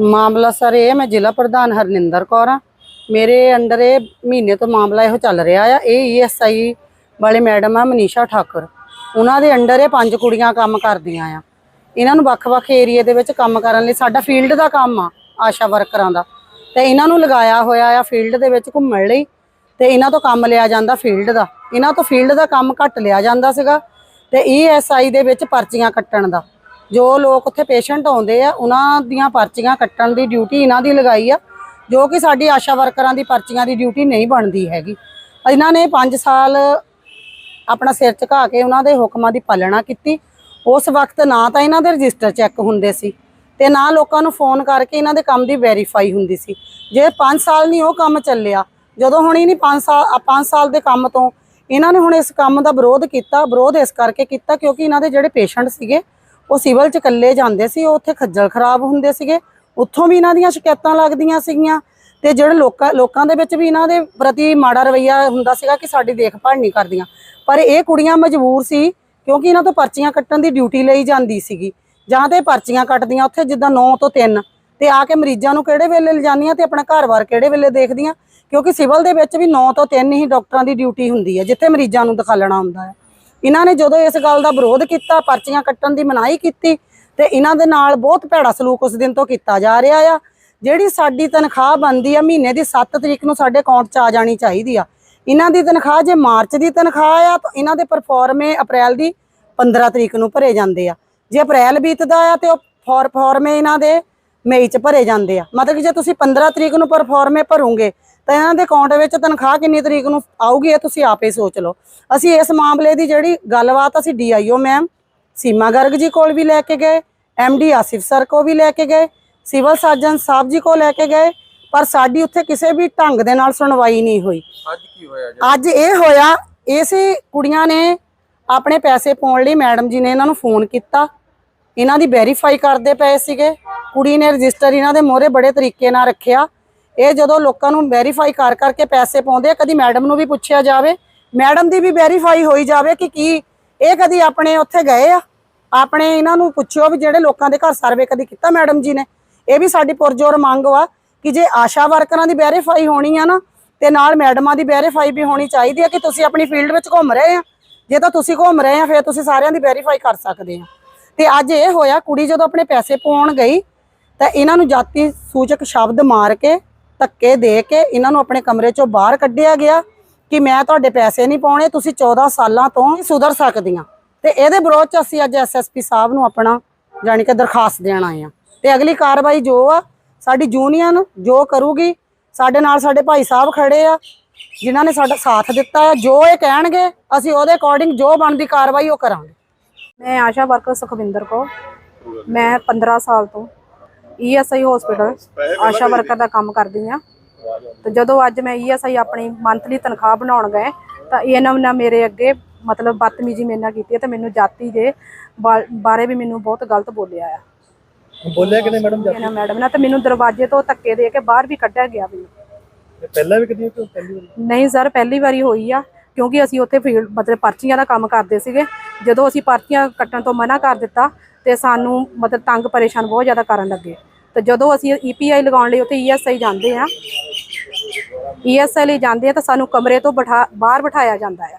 ਮਾਮਲਾ ਸਰ ਇਹ ਮੈਂ ਜ਼ਿਲ੍ਹਾ ਪ੍ਰਧਾਨ ਹਰਨਿੰਦਰ ਕੌਰ ਆ ਮੇਰੇ ਅੰਡਰ ਇਹ ਮਹੀਨੇ ਤੋਂ ਮਾਮਲਾ ਇਹੋ ਚੱਲ ਰਿਹਾ ਆ। ਇਹ ਈਐਸਆਈ ਵਾਲੇ ਮੈਡਮ ਆ, ਮਨੀਸ਼ਾ ਠਾਕੁਰ। ਉਹਨਾਂ ਦੇ ਅੰਡਰ ਇਹ ਪੰਜ ਕੁੜੀਆਂ ਕੰਮ ਕਰਦੀਆਂ ਆ। ਇਹਨਾਂ ਨੂੰ ਵੱਖ-ਵੱਖ ਏਰੀਏ ਦੇ ਵਿੱਚ ਕੰਮ ਕਰਨ ਲਈ ਸਾਡਾ ਫੀਲਡ ਦਾ ਕੰਮ ਆ, ਆਸ਼ਾ ਵਰਕਰਾਂ ਦਾ। ਤੇ ਇਹਨਾਂ ਨੂੰ ਲਗਾਇਆ ਹੋਇਆ ਆ ਫੀਲਡ ਦੇ ਵਿੱਚ ਘੁੰਮਣ ਲਈ। ਤੇ ਇਹਨਾਂ ਤੋਂ ਕੰਮ ਲਿਆ ਜਾਂਦਾ ਫੀਲਡ ਦਾ। ਇਹਨਾਂ ਤੋਂ ਫੀਲਡ ਦਾ ਕੰਮ ਘੱਟ ਲਿਆ ਜਾਂਦਾ ਸੀਗਾ। ਤੇ ਈਐਸਆਈ ਦੇ ਵਿੱਚ ਪਰਚੀਆਂ ਕੱਟਣ ਦਾ। ਜੋ ਲੋਕ ਉੱਥੇ ਪੇਸ਼ੈਂਟ ਆਉਂਦੇ ਆ, ਉਹਨਾਂ ਦੀਆਂ ਪਰਚੀਆਂ ਕੱਟਣ ਦੀ ਡਿਊਟੀ ਇਹਨਾਂ ਦੀ ਲਗਾਈ ਆ, ਜੋ ਕਿ ਸਾਡੀ ਆਸ਼ਾ ਵਰਕਰਾਂ ਦੀ ਪਰਚੀਆਂ ਦੀ ਡਿਊਟੀ ਨਹੀਂ ਬਣਦੀ ਹੈਗੀ। ਇਹਨਾਂ ਨੇ 5 ਸਾਲ ਆਪਣਾ ਸਿਰ ਝੁਕਾ ਕੇ ਉਹਨਾਂ ਦੇ ਹੁਕਮਾਂ ਦੀ ਪਾਲਣਾ ਕੀਤੀ। ਉਸ ਵਕਤ ਨਾ ਤਾਂ ਇਹਨਾਂ ਦੇ ਰਜਿਸਟਰ ਚੈੱਕ ਹੁੰਦੇ ਸੀ ਤੇ ਨਾ ਲੋਕਾਂ ਨੂੰ ਫੋਨ ਕਰਕੇ ਇਹਨਾਂ ਦੇ ਕੰਮ ਦੀ ਵੈਰੀਫਾਈ ਹੁੰਦੀ ਸੀ। ਜੇ 5 ਸਾਲ ਨਹੀਂ ਉਹ ਕੰਮ ਚੱਲਿਆ, ਜਦੋਂ ਹੁਣ ਇਹ ਨਹੀਂ 5 ਸਾਲ 5 ਸਾਲ ਦੇ ਕੰਮ ਤੋਂ ਇਹਨਾਂ ਨੇ ਹੁਣ ਇਸ ਕੰਮ ਦਾ ਵਿਰੋਧ ਕੀਤਾ, ਵਿਰੋਧ ਇਸ ਕਰਕੇ ਕੀਤਾ ਕਿਉਂਕਿ ਇਹਨਾਂ ਦੇ ਜਿਹੜੇ ਪੇਸ਼ੈਂਟ ਸੀਗੇ ਉਹ ਸਿਵਲ ਚ ਇਕੱਲੇ ਜਾਂਦੇ ਸੀ, ਉਹ ਉੱਥੇ ਖੱਜਲ ਖਰਾਬ ਹੁੰਦੇ ਸੀਗੇ। ਉੱਥੋਂ ਵੀ ਇਹਨਾਂ ਦੀਆਂ ਸ਼ਿਕਾਇਤਾਂ ਲੱਗਦੀਆਂ ਸੀਗੀਆਂ ਤੇ ਜਿਹੜੇ ਲੋਕਾਂ ਲੋਕਾਂ ਦੇ ਵਿੱਚ ਵੀ ਇਹਨਾਂ ਦੇ ਪ੍ਰਤੀ ਮਾੜਾ ਰਵੱਈਆ ਹੁੰਦਾ ਸੀਗਾ ਕਿ ਸਾਡੀ ਦੇਖਭਾਲ ਨਹੀਂ ਕਰਦੀਆਂ। ਪਰ ਇਹ ਕੁੜੀਆਂ ਮਜਬੂਰ ਸੀ ਕਿਉਂਕਿ ਇਹਨਾਂ ਤੋਂ ਪਰਚੀਆਂ ਕੱਟਣ ਦੀ ਡਿਊਟੀ ਲਈ ਜਾਂਦੀ ਸੀਗੀ। ਜਾਂ ਤੇ ਪਰਚੀਆਂ ਕੱਟਦੀਆਂ ਉੱਥੇ ਜਿੱਦਾਂ 9 ਤੋਂ 3 ਤੇ ਆ ਕੇ ਮਰੀਜ਼ਾਂ ਨੂੰ ਕਿਹੜੇ ਵੇਲੇ ਲਿਜਾਨੀਆਂ ਤੇ ਆਪਣਾ ਘਰ-ਬਾਰ ਕਿਹੜੇ ਵੇਲੇ ਦੇਖਦੀਆਂ। ਕਿਉਂਕਿ ਸਿਵਲ ਦੇ ਵਿੱਚ ਵੀ 9 ਤੋਂ 3 ਹੀ ਡਾਕਟਰਾਂ ਦੀ ਡਿਊਟੀ ਹੁੰਦੀ ਹੈ, ਜਿੱਥੇ ਮਰੀਜ਼ਾਂ ਨੂੰ ਦਿਖਾਲਣਾ ਹੁੰਦਾ ਹੈ। ਇਹਨਾਂ ਨੇ ਜਦੋਂ ਇਸ ਗੱਲ ਦਾ ਵਿਰੋਧ ਕੀਤਾ, ਪਰਚੀਆਂ ਕੱਟਣ ਦੀ ਮਨਾਹੀ ਕੀਤੀ ਤੇ ਇਹਨਾਂ ਦੇ ਨਾਲ ਬਹੁਤ ਭੈੜਾ ਸਲੂਕ ਉਸ ਦਿਨ ਤੋਂ ਕੀਤਾ ਜਾ ਰਿਹਾ ਆ। ਜਿਹੜੀ ਸਾਡੀ ਤਨਖਾਹ ਬਣਦੀ ਆ, ਮਹੀਨੇ ਦੀ 7 ਤਰੀਕ ਨੂੰ ਸਾਡੇ ਅਕਾਊਂਟ 'ਚ ਆ ਜਾਣੀ ਚਾਹੀਦੀ ਆ। ਇਹਨਾਂ ਦੀ ਤਨਖਾਹ ਜੇ ਮਾਰਚ ਦੀ ਤਨਖਾਹ ਆ, ਤਾਂ ਇਹਨਾਂ ਦੇ ਪਰਫਾਰਮੇ ਅਪ੍ਰੈਲ ਦੀ 15 ਤਰੀਕ ਨੂੰ ਭਰੇ ਜਾਂਦੇ ਆ। ਜੇ ਅਪ੍ਰੈਲ ਬੀਤਦਾ ਆ ਤੇ ਉਹ ਫੋਰ ਫਾਰਮੇ ਇਹਨਾਂ ਦੇ ਮਈ 'ਚ ਭਰੇ ਜਾਂਦੇ ਆ। ਮਤਲਬ ਕਿ ਜੇ ਤੁਸੀਂ 15 ਤਰੀਕ ਨੂੰ ਪਰਫਾਰਮੇ ਭਰੋਗੇ ਤਾਂ ਇਹਨਾਂ ਦੇ ਅਕਾਊਂਟ ਵਿੱਚ ਤਨਖਾਹ ਕਿੰਨੀ ਤਰੀਕ ਨੂੰ ਆਊਗੀ ਇਹ ਤੁਸੀਂ ਆਪੇ ਸੋਚ ਲਓ। ਅਸੀਂ ਇਸ ਮਾਮਲੇ ਦੀ ਜਿਹੜੀ ਗੱਲਬਾਤ ਅਸੀਂ ਡੀਆਈਓ ਮੈਮ ਸੀਮਾ ਗਰਗ ਜੀ ਕੋਲ ਵੀ ਲੈ ਕੇ ਗਏ ਐਮਡੀ ਆਸਿਫ ਸਰ ਕੋ ਵੀ ਲੈ ਕੇ ਗਏ ਸਿਵਲ ਸਰਜਨ ਸਾਹਿਬ ਜੀ ਕੋ ਲੈ ਕੇ ਗਏ ਪਰ ਸਾਡੀ ਉੱਥੇ ਕਿਸੇ ਵੀ ਢੰਗ ਦੇ ਨਾਲ ਸੁਣਵਾਈ ਨਹੀਂ ਹੋਈ। ਅੱਜ ਕੀ ਹੋਇਆ ਜੀ? ਅੱਜ ਇਹ ਹੋਇਆ ਇਸੇ ਕੁੜੀਆਂ ਨੇ ਆਪਣੇ ਪੈਸੇ ਪਾਉਣ ਲਈ ਮੈਡਮ ਜੀ ਨੇ ਇਹਨਾਂ ਨੂੰ ਫੋਨ ਕੀਤਾ। ਇਹਨਾਂ ਦੀ ਵੈਰੀਫਾਈ ਕਰਦੇ ਪਏ ਸੀਗੇ। ਕੁੜੀ ਨੇ ਰਜਿਸਟਰ ਇਹਨਾਂ ਦੇ ਮੋਹਰੇ ਬੜੇ ਤਰੀਕੇ ਨਾਲ ਰੱਖਿਆ। ਇਹ ਜਦੋਂ ਲੋਕਾਂ ਨੂੰ ਵੈਰੀਫਾਈ ਕਰ ਕਰਕੇ ਪੈਸੇ ਪਾਉਂਦੇ ਆ, ਕਦੀ ਮੈਡਮ ਨੂੰ ਵੀ ਪੁੱਛਿਆ ਜਾਵੇ ਮੈਡਮ ਦੀ ਵੀ ਵੈਰੀਫਾਈ ਹੋਈ ਜਾਵੇ ਕਿ ਕੀ ਇਹ ਕਦੀ ਆਪਣੇ ਉੱਥੇ ਗਏ ਆ? ਆਪਣੇ ਇਹਨਾਂ ਨੂੰ ਪੁੱਛਿਓ ਵੀ ਜਿਹੜੇ ਲੋਕਾਂ ਦੇ ਘਰ ਸਰਵੇ ਕਦੀ ਕੀਤਾ ਮੈਡਮ ਜੀ ਨੇ? ਇਹ ਵੀ ਸਾਡੀ ਪੁਰਜੋਰ ਮੰਗ ਵਾ ਕਿ ਜੇ ਆਸ਼ਾ ਵਰਕਰਾਂ ਦੀ ਵੈਰੀਫਾਈ ਹੋਣੀ ਆ ਨਾ, ਤੇ ਨਾਲ ਮੈਡਮਾਂ ਦੀ ਵੈਰੀਫਾਈ ਵੀ ਹੋਣੀ ਚਾਹੀਦੀ ਹੈ ਕਿ ਤੁਸੀਂ ਆਪਣੀ ਫੀਲਡ ਵਿੱਚ ਘੁੰਮ ਰਹੇ ਆ। ਜੇ ਤਾਂ ਤੁਸੀਂ ਘੁੰਮ ਰਹੇ ਆ, ਫਿਰ ਤੁਸੀਂ ਸਾਰਿਆਂ ਦੀ ਵੈਰੀਫਾਈ ਕਰ ਸਕਦੇ ਆ। ਤੇ ਅੱਜ ਇਹ ਹੋਇਆ, ਕੁੜੀ ਜਦੋਂ ਆਪਣੇ ਪੈਸੇ ਪਾਉਣ ਗਈ, ਤਾਂ ਇਹਨਾਂ ਨੂੰ ਜਾਤੀ ਸੂਚਕ ਸ਼ਬਦ ਮਾਰ ਕੇ ਧੱਕੇ ਦੇ ਕੇ ਇਹਨਾਂ ਨੂੰ ਆਪਣੇ ਕਮਰੇ ਚੋਂ ਬਾਹਰ ਕੱਢਿਆ ਗਿਆ ਕਿ ਮੈਂ ਤੁਹਾਡੇ ਪੈਸੇ ਨਹੀਂ ਪਾਉਣੇ, ਤੁਸੀਂ 14 ਸਾਲਾਂ ਤੋਂ ਸੁਧਰ ਸਕਦੀਆਂ। ਤੇ ਇਹਦੇ ਵਿਰੋਧ ਚ ਅਸੀਂ ਅੱਜ ਐਸਐਸਪੀ ਸਾਹਿਬ ਨੂੰ ਆਪਣਾ ਜਾਣੀ ਕਿ ਦਰਖਾਸਤ ਦੇਣ ਆਏ ਆ ਤੇ ਅਗਲੀ ਕਾਰਵਾਈ ਜੋ ਆ, ਸਾਡੀ ਯੂਨੀਅਨ ਜੋ ਕਰੂਗੀ, ਸਾਡੇ ਨਾਲ ਸਾਡੇ ਭਾਈ ਸਾਹਿਬ ਖੜੇ ਆ, ਜਿਨ੍ਹਾਂ ਨੇ ਸਾਡਾ ਸਾਥ ਦਿੱਤਾ ਹੈ ਜੋ ਇਹ ਕਹਿਣਗੇ, ਅਸੀਂ ਉਹਦੇ ਅਕੋਰਡਿੰਗ ਜੋ ਬਣਦੀ ਕਾਰਵਾਈ ਉਹ ਕਰਾਂਗੇ। ਮੈਂ ਆਸ਼ਾ ਵਰਕਰ ਸੁਖਵਿੰਦਰ ਕੋ ਮੈਂ 15 ਸਾਲ ਤੋਂ ਈਐਸਆਈ ਹਸਪੀਟਲ ਆਸ਼ਾ ਵਰਕਰ ਦਾ ਕੰਮ ਕਰਦੀ ਆ ਤੇ ਜਦੋਂ ਅੱਜ ਮੈਂ ਈਐਸਆਈ ਆਪਣੀ ਮੰਥਲੀ ਤਨਖਾਹ ਬਣਾਉਣ ਗਏ ਤਾਂ ਇਹਨਾਂ ਨੇ ਮੇਰੇ ਅੱਗੇ ਮਤਲਬ ਬਦਤਮੀਜ਼ੀ ਮੇਰੇ ਨਾਲ ਕੀਤੀ ਹੈ ਤੇ ਮੈਨੂੰ ਜਾਤੀ ਦੇ ਬਾਰੇ ਵੀ ਮੈਨੂੰ ਬਹੁਤ ਗਲਤ ਬੋਲਿਆ ਆ। ਬੋਲਿਆ ਕਿਨੇ ਮੈਡਮ ਜਾ ਇਹਨਾਂ ਮੈਡਮ ਨੇ ਤੇ ਮੈਨੂੰ ਦਰਵਾਜ਼ੇ ਤੋਂ ਧੱਕੇ ਦੇ ਕੇ ਬਾਹਰ ਵੀ ਕੱਢਿਆ ਗਿਆ ਮੈਨੂੰ। ਪਹਿਲਾਂ ਵੀ ਕਦੀ ਪਹਿਲੀ ਵਾਰੀ? ਨਹੀਂ ਸਰ ਪਹਿਲੀ ਵਾਰੀ ਹੋਈ ਆ। ਕਿਉਂਕਿ ਅਸੀਂ ਉੱਥੇ ਫੀਲਡ ਮਤਲਬ ਪਰਚੀਆਂ ਦਾ ਕੰਮ ਕਰਦੇ ਸੀਗੇ। ਜਦੋਂ ਅਸੀਂ ਪਰਚੀਆਂ ਕੱਟਣ ਤੋਂ ਮਨਾ ਕਰ ਦਿੱਤਾ ਤੇ ਸਾਨੂੰ ਮਤਲਬ ਤੰਗ ਪਰੇਸ਼ਾਨ ਬਹੁਤ ਜ਼ਿਆਦਾ ਕਰਨ ਲੱਗੇ। ਤੇ ਜਦੋਂ ਅਸੀਂ ਈਪੀਆਈ ਲਗਾਉਣ ਲਈ ਉੱਥੇ ਈਐਸਆਈ ਜਾਂਦੇ ਆ ਈਐਸਆਈ ਲਈ ਜਾਂਦੇ ਆ ਤਾਂ ਸਾਨੂੰ ਕਮਰੇ ਤੋਂ ਬਿਠਾ ਬਾਹਰ ਬਿਠਾਇਆ ਜਾਂਦਾ ਆ।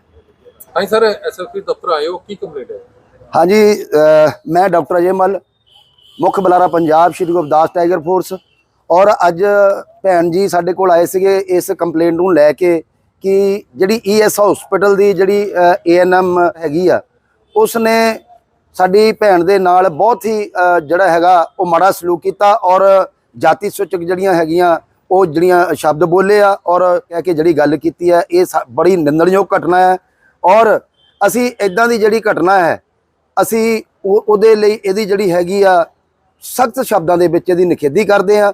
ਹਾਂਜੀ ਸਰ ਐਸਐਸਪੀ ਦਫ਼ਤਰ ਆਏ ਹੋ ਕੀ ਕੰਪਲੇਂਟ ਹੈ? ਹਾਂਜੀ ਮੈਂ ਡਾਕਟਰ ਅਜੇ ਮਲ ਮੁੱਖ ਬੁਲਾਰਾ ਪੰਜਾਬ ਸ਼੍ਰੀ ਗੁਰਦਾਸ ਟਾਈਗਰ ਫੋਰਸ। ਔਰ ਅੱਜ ਭੈਣ ਜੀ ਸਾਡੇ ਕੋਲ ਆਏ ਸੀਗੇ ਇਸ ਕੰਪਲੇਂਟ ਨੂੰ ਲੈ ਕੇ ਕਿ ਜਿਹੜੀ ਈਐਸ ਹਸਪੀਟਲ ਦੀ ਜਿਹੜੀ ਏਐਨਐਮ ਹੈਗੀ ਆ ਉਸ ਨੇ ਸਾਡੀ ਭੈਣ ਦੇ ਨਾਲ ਬਹੁਤ ਹੀ ਜਿਹੜਾ ਹੈਗਾ, ਉਹ ਮਾੜਾ ਸਲੂਕ ਕੀਤਾ ਔਰ ਜਾਤੀ ਸੂਚਕ ਜਿਹੜੀਆਂ ਹੈਗੀਆਂ, ਉਹ ਜਿਹੜੀਆਂ ਸ਼ਬਦ ਬੋਲੇ ਆ ਔਰ ਕਹਿ ਕੇ ਜਿਹੜੀ ਗੱਲ ਕੀਤੀ ਹੈ ਇਹ ਸਾ- ਬੜੀ ਨਿੰਦਣਯੋਗ ਘਟਨਾ ਹੈ ਔਰ ਅਸੀਂ ਇਦਾਂ ਦੀ ਜਿਹੜੀ ਘਟਨਾ ਹੈ, ਅਸੀਂ ਉਹ- ਉਹਦੇ ਲਈ ਇਹਦੀ ਜਿਹੜੀ ਹੈਗੀ ਆ, ਸਖਤ ਸ਼ਬਦਾਂ ਦੇ ਵਿੱਚ ਇਹਦੀ ਨਿਖੇਧੀ ਕਰਦੇ ਆ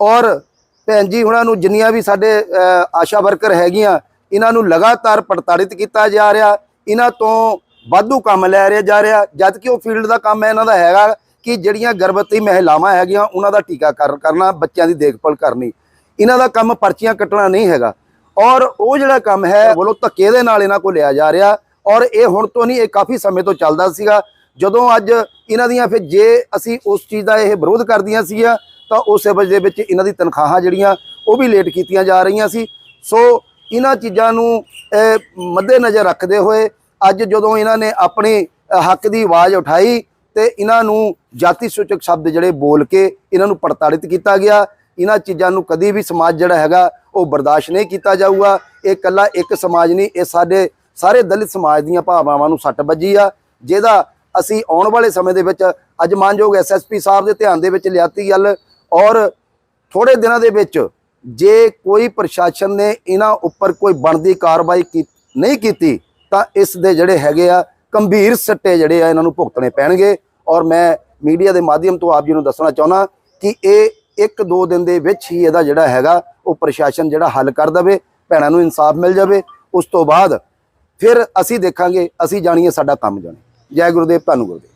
ਔਰ ਭੈਣ ਜੀ, ਉਹਨਾਂ ਨੂੰ ਜਿੰਨੀਆਂ ਵੀ ਸਾਡੇ ਆਸ਼ਾ ਵਰਕਰ ਹੈਗੀਆਂ, ਇਹਨਾਂ ਨੂੰ ਲਗਾਤਾਰ ਪ੍ਰਤਾੜਿਤ ਕੀਤਾ ਜਾ ਰਿਹਾ। ਇਹਨਾਂ ਤੋਂ ਵਾਧੂ ਕੰਮ ਲੈ ਰਿਹਾ ਜਾ ਰਿਹਾ, ਜਦ ਕਿ ਉਹ ਫੀਲਡ ਦਾ ਕੰਮ ਹੈ, ਇਹਨਾਂ ਦਾ ਹੈਗਾ ਕਿ ਜਿਹੜੀਆਂ ਗਰਭਵਤੀ ਮਹਿਲਾਵਾਂ ਹੈਗੀਆਂ, ਉਹਨਾਂ ਦਾ ਟੀਕਾਕਰਨ ਕਰਨਾ, ਬੱਚਿਆਂ ਦੀ ਦੇਖਭਾਲ ਕਰਨੀ। ਇਹਨਾਂ ਦਾ ਕੰਮ ਪਰਚੀਆਂ ਕੱਟਣਾ ਨਹੀਂ ਹੈਗਾ। ਔਰ ਉਹ ਜਿਹੜਾ ਕੰਮ ਹੈ ਬੋਲੋ ਧੱਕੇ ਦੇ ਨਾਲ ਇਹਨਾਂ ਕੋਲ ਲਿਆ ਜਾ ਰਿਹਾ। ਔਰ ਇਹ ਹੁਣ ਤੋਂ ਨਹੀਂ, ਇਹ ਕਾਫੀ ਸਮੇਂ ਤੋਂ ਚੱਲਦਾ ਸੀਗਾ। ਜਦੋਂ ਅੱਜ ਇਹਨਾਂ ਦੀਆਂ ਫਿਰ ਜੇ ਅਸੀਂ ਉਸ ਚੀਜ਼ ਦਾ ਇਹ ਵਿਰੋਧ ਕਰਦੀਆਂ ਸੀਗੀਆਂ ਤਾਂ ਉਸ ਐਵਜ ਦੇ ਵਿੱਚ ਇਹਨਾਂ ਦੀ ਤਨਖਾਹਾਂ ਜਿਹੜੀਆਂ ਉਹ ਵੀ ਲੇਟ ਕੀਤੀਆਂ ਜਾ ਰਹੀਆਂ ਸੀ। ਸੋ ਇਹਨਾਂ ਚੀਜ਼ਾਂ ਨੂੰ ਅਹ, ਮੱਦੇਨਜ਼ਰ ਰੱਖਦੇ ਹੋਏ ਅੱਜ ਜਦੋਂ ਇਹਨਾਂ ਨੇ ਆਪਣੇ ਹੱਕ ਦੀ ਆਵਾਜ਼ ਉਠਾਈ ਤੇ ਇਹਨਾਂ ਨੂੰ ਜਾਤੀ ਸੂਚਕ ਸ਼ਬਦ ਜਿਹੜੇ ਬੋਲ ਕੇ ਇਹਨਾਂ ਨੂੰ ਪ੍ਰਤਾੜਿਤ ਕੀਤਾ ਗਿਆ। ਇਹਨਾਂ ਚੀਜ਼ਾਂ ਨੂੰ ਕਦੀ ਵੀ ਸਮਾਜ ਜਿਹੜਾ ਹੈਗਾ ਉਹ ਬਰਦਾਸ਼ਤ ਨਹੀਂ ਕੀਤਾ ਜਾਊਗਾ। ਇਹ ਕੱਲਾ ਇੱਕ ਸਮਾਜ ਨਹੀਂ ਇਹ ਸਾਡੇ ਸਾਰੇ ਦਲਿਤ ਸਮਾਜ ਦੀਆਂ ਭਾਵਨਾਵਾਂ ਨੂੰ ਸੱਟ ਵੱਜੀ ਆ ਜਿਹਦਾ ਅਸੀਂ ਆਉਣ ਵਾਲੇ ਸਮੇਂ ਦੇ ਵਿੱਚ ਅੱਜ ਮਾਨਯੋਗ ਐਸਐਸਪੀ ਸਾਹਿਬ ਦੇ ਧਿਆਨ ਦੇ ਵਿੱਚ ਲਿਆਤੀ ਗੱਲ ਔਰ ਥੋੜੇ ਦਿਨਾਂ ਦੇ ਵਿੱਚ ਜੇ ਕੋਈ ਪ੍ਰਸ਼ਾਸਨ ਨੇ ਇਹਨਾਂ ਉੱਪਰ ਕੋਈ ਬਣਦੀ ਕਾਰਵਾਈ ਕੀ- ਨਹੀਂ ਕੀਤੀ, ਤਾਂ ਇਸ ਦੇ ਜਿਹੜੇ ਹੈਗੇ ਆ ਗੰਭੀਰ ਸੱਟੇ ਜਿਹੜੇ ਆ ਇਹਨਾਂ ਨੂੰ ਭੁਗਤਣੇ ਪੈਣਗੇ। ਔਰ ਮੈਂ ਮੀਡੀਆ ਦੇ ਮਾਧਿਅਮ ਤੋਂ ਆਪ ਜੀ ਨੂੰ ਦੱਸਣਾ ਚਾਹੁੰਦਾ ਕਿ ਇਹ ਇੱਕ ਦੋ ਦਿਨ ਦੇ ਵਿੱਚ ਹੀ ਇਹਦਾ ਜਿਹੜਾ ਹੈਗਾ ਉਹ ਪ੍ਰਸ਼ਾਸਨ ਜਿਹੜਾ ਹੱਲ ਕਰ ਦਵੇ, ਭੈਣਾਂ ਨੂੰ ਇਨਸਾਫ ਮਿਲ ਜਾਵੇ। ਉਸ ਤੋਂ ਬਾਅਦ ਫਿਰ ਅਸੀਂ ਦੇਖਾਂਗੇ, ਅਸੀਂ ਜਾਣੀਏ ਸਾਡਾ ਕੰਮ ਜਾਣੇ। ਜੈ ਗੁਰਦੇਵ, ਧੰਨ ਗੁਰਦੇਵ।